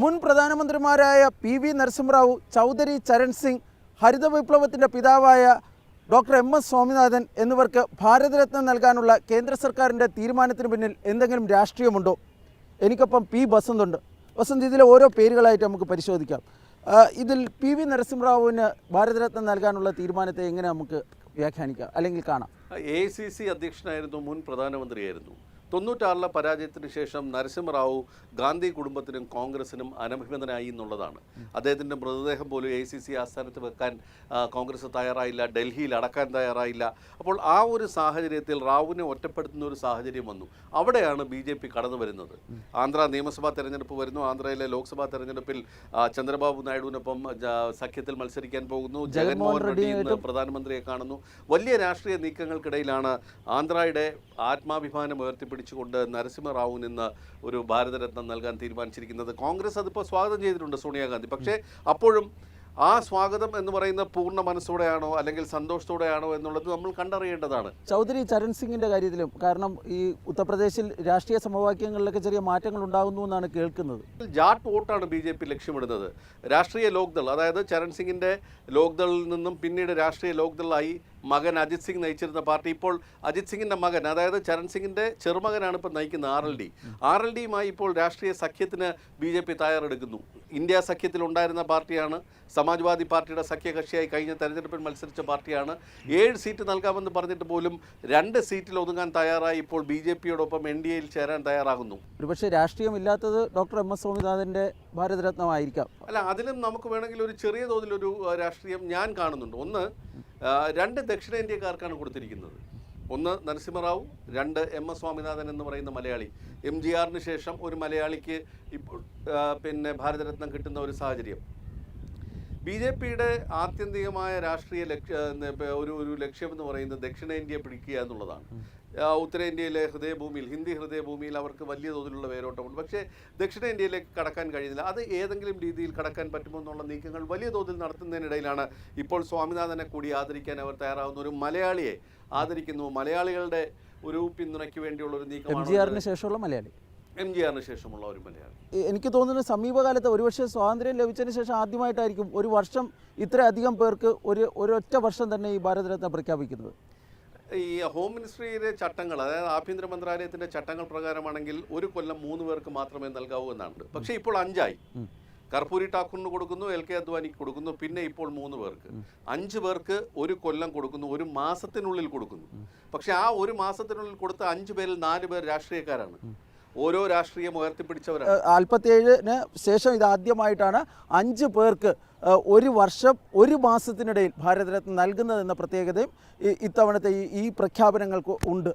മുൻ പ്രധാനമന്ത്രിമാരായ P V Narasimha Rao Chaudhary Charan Singh ഹരിത വിപ്ലവത്തിന്റെ പിതാവായ ഡോക്ടർ എം എസ് സ്വാമിനാഥൻ എന്നിവർക്ക് ഭാരതരത്നം നൽകാനുള്ള കേന്ദ്ര സർക്കാരിന്റെ തീരുമാനത്തിന് പിന്നിൽ എന്തെങ്കിലും രാഷ്ട്രീയമുണ്ടോ? എനിക്കൊപ്പം പി ബസന്തുണ്ട് വസന്ത് ഇതിലെ ഓരോ പേരുകളായിട്ട് നമുക്ക് പരിശോധിക്കാം. ഇതിൽ പി വി നരസിംഹറാവുവിന് ഭാരതരത്നം നൽകാനുള്ള തീരുമാനത്തെ എങ്ങനെ നമുക്ക് വ്യാഖ്യാനിക്കാം അല്ലെങ്കിൽ കാണാം? എ സി സി അധ്യക്ഷനായിരുന്നു മുൻ പ്രധാനമന്ത്രിയായിരുന്നു. തൊണ്ണൂറ്റാറിലെ പരാജയത്തിന് ശേഷം നരസിംഹറാവു ഗാന്ധി കുടുംബത്തിനും കോൺഗ്രസിനും അനഭിമതനായി എന്നുള്ളതാണ്. അദ്ദേഹത്തിന്റെ മൃതദേഹം പോലും എ സി സി ആസ്ഥാനത്ത് വെക്കാൻ കോൺഗ്രസ് തയ്യാറായില്ല ഡൽഹിയിൽ അടക്കാൻ തയ്യാറായില്ല. അപ്പോൾ ആ ഒരു സാഹചര്യത്തിൽ റാവുവിനെ ഒറ്റപ്പെടുത്തുന്ന ഒരു സാഹചര്യം വന്നു. അവിടെയാണ് ബി ജെ പി കടന്നു വരുന്നത്. ആന്ധ്ര നിയമസഭാ തെരഞ്ഞെടുപ്പ് വരുന്നു. ആന്ധ്രയിലെ ലോക്സഭാ തെരഞ്ഞെടുപ്പിൽ ചന്ദ്രബാബു നായിഡുവിനൊപ്പം സഖ്യത്തിൽ മത്സരിക്കാൻ പോകുന്നു. ജഗൻമോഹൻ റെഡ്ഡി ഇന്ന് പ്രധാനമന്ത്രിയെ കാണുന്നു. വലിയ രാഷ്ട്രീയ നീക്കങ്ങൾക്കിടയിലാണ് ആന്ധ്രയുടെ ആത്മാഭിമാനം ഉയർത്തിപ്പിടിച്ചുകൊണ്ട് നരസിംഹറാവുവിന് നിന്ന് ഒരു ഭാരതരത്നം നൽകാൻ തീരുമാനിച്ചിരിക്കുന്നത്. കോൺഗ്രസ് അതിപ്പോൾ സ്വാഗതം ചെയ്തിട്ടുണ്ട് സോണിയാഗാന്ധി. പക്ഷേ അപ്പോഴും ആ സ്വാഗതം എന്ന് പറയുന്ന പൂർണ മനസ്സോടെയാണോ അല്ലെങ്കിൽ സന്തോഷത്തോടെയാണോ എന്നുള്ളത് നമ്മൾ കണ്ടറിയേണ്ടതാണ്. ചൗധരി ചരൺ സിംഗിന്റെ കാര്യത്തിലും കാരണം ഈ ഉത്തർപ്രദേശിൽ രാഷ്ട്രീയ സമവാക്യങ്ങളിലൊക്കെ ചെറിയ മാറ്റങ്ങൾ ഉണ്ടാകുന്നു എന്നാണ് കേൾക്കുന്നത്. ജാട്ട് വോട്ടാണ് ബി ജെ പി ലക്ഷ്യമിടുന്നത്. രാഷ്ട്രീയ ലോക്ദൾ അതായത് ചരൺ സിംഗിന്റെ ലോക്ദളിൽ നിന്നും പിന്നീട് രാഷ്ട്രീയ ലോക്ദളായി മകൻ അജിത് സിംഗ് നയിച്ചിരുന്ന പാർട്ടി. ഇപ്പോൾ അജിത് സിംഗിന്റെ മകൻ അതായത് ചരൺ സിംഗിന്റെ ചെറുമകനാണ് ഇപ്പോൾ നയിക്കുന്ന R L D. R L ഡിയുമായി ഇപ്പോൾ രാഷ്ട്രീയ സഖ്യത്തിന് ബി ജെ പി തയ്യാറെടുക്കുന്നു. ഇന്ത്യ സഖ്യത്തിൽ ഉണ്ടായിരുന്ന പാർട്ടിയാണ് സമാജ്വാദി പാർട്ടിയുടെ സഖ്യകക്ഷിയായി കഴിഞ്ഞ തെരഞ്ഞെടുപ്പിൽ മത്സരിച്ച പാർട്ടിയാണ്. ഏഴ് സീറ്റ് നൽകാമെന്ന് പറഞ്ഞിട്ട് പോലും രണ്ട് സീറ്റിൽ ഒതുങ്ങാൻ തയ്യാറായി ഇപ്പോൾ ബി ജെ പിയോടൊപ്പം എൻ ഡി എയിൽ ചേരാൻ തയ്യാറാകുന്നു. ഒരുപക്ഷെ രാഷ്ട്രീയമില്ലാത്തത് ഡോക്ടർ എം എസ് സ്വാമിനാഥന്റെ ഭാരതരത്നമായിരിക്കാം. അല്ല അതിലും നമുക്ക് വേണമെങ്കിൽ ഒരു ചെറിയ തോതിലൊരു രാഷ്ട്രീയം ഞാൻ കാണുന്നുണ്ട്. ഒന്ന് രണ്ട് ദക്ഷിണേന്ത്യക്കാർക്കാണ് കൊടുത്തിരിക്കുന്നത്. ഒന്ന് നരസിംഹറാവു രണ്ട് എം എസ് സ്വാമിനാഥൻ എന്ന് പറയുന്ന മലയാളി. എം ജി ആറിന് ശേഷം ഒരു മലയാളിക്ക് ഇപ്പോൾ പിന്നെ ഭാരതരത്നം കിട്ടുന്ന ഒരു സാഹചര്യം. ബി ജെ പിയുടെ ആത്യന്തികമായ രാഷ്ട്രീയ ലക്ഷ്യ ഒരു ഒരു ലക്ഷ്യം എന്ന് പറയുന്നത് ദക്ഷിണേന്ത്യ പിടിക്കുക എന്നുള്ളതാണ്. ഉത്തരേന്ത്യയിലെ ഹൃദയഭൂമിയിൽ ഹിന്ദി ഹൃദയഭൂമിയിൽ അവർക്ക് വലിയ തോതിലുള്ള വേരോട്ടമുണ്ട്. പക്ഷേ ദക്ഷിണേന്ത്യയിലേക്ക് കടക്കാൻ കഴിയുന്നില്ല. അത് ഏതെങ്കിലും രീതിയിൽ കടക്കാൻ പറ്റുമോ എന്നുള്ള നീക്കങ്ങൾ വലിയ തോതിൽ നടത്തുന്നതിനിടയിലാണ് ഇപ്പോൾ സ്വാമിനാഥനെ കൂടി ആദരിക്കാൻ അവർ തയ്യാറാവുന്ന ഒരു മലയാളിയെ ആദരിക്കുന്നു. മലയാളികളുടെ ഒരു പിന്തുണയ്ക്ക് വേണ്ടിയുള്ള ഒരു നീക്കം ശേഷമുള്ള മലയാളി. എം ജി ആറിന് ശേഷമുള്ള ഒരു മലയാളി. എനിക്ക് തോന്നുന്നു സമീപകാലത്ത് ഒരുപക്ഷെ സ്വാതന്ത്ര്യം ലഭിച്ചതിന് ശേഷം ആദ്യമായിട്ടായിരിക്കും ഒരു വർഷം ഇത്രയധികം പേർക്ക് ഒരു ഒരൊറ്റ വർഷം തന്നെ ഈ ഭാരതരത്ന പ്രഖ്യാപിക്കുന്നത്. ഈ ഹോം മിനിസ്ട്രിയിലെ ചട്ടങ്ങൾ അതായത് ആഭ്യന്തര മന്ത്രാലയത്തിന്റെ ചട്ടങ്ങൾ പ്രകാരമാണെങ്കിൽ ഒരു കൊല്ലം മൂന്ന് പേർക്ക് മാത്രമേ നൽകാവൂ എന്നാണ്. പക്ഷേ ഇപ്പോൾ അഞ്ചായി. കർപ്പൂരി ഠാക്കൂറിന് കൊടുക്കുന്നു എൽ കെ അദ്വാനിക്ക് കൊടുക്കുന്നു പിന്നെ ഇപ്പോൾ മൂന്ന് പേർക്ക്. അഞ്ച് പേർക്ക് ഒരു കൊല്ലം കൊടുക്കുന്നു ഒരു മാസത്തിനുള്ളിൽ കൊടുക്കുന്നു. പക്ഷെ ആ ഒരു മാസത്തിനുള്ളിൽ കൊടുത്ത അഞ്ച് പേരിൽ നാല് പേർ രാഷ്ട്രീയക്കാരാണ്. ഓരോ രാഷ്ട്രീയം ഉയർത്തിപ്പിടിച്ചവരാണ്. നാൽപ്പത്തിയേഴിന് ശേഷം ഇതാദ്യമായിട്ടാണ് അഞ്ച് പേർക്ക് ഒരു വർഷം ഒരു മാസത്തിനിടയിൽ ഭാരതരത്ന നൽകുന്നതെന്ന പ്രത്യേകതയും ഇത്തവണത്തെ ഈ പ്രഖ്യാപനങ്ങൾക്ക് ഉണ്ട്.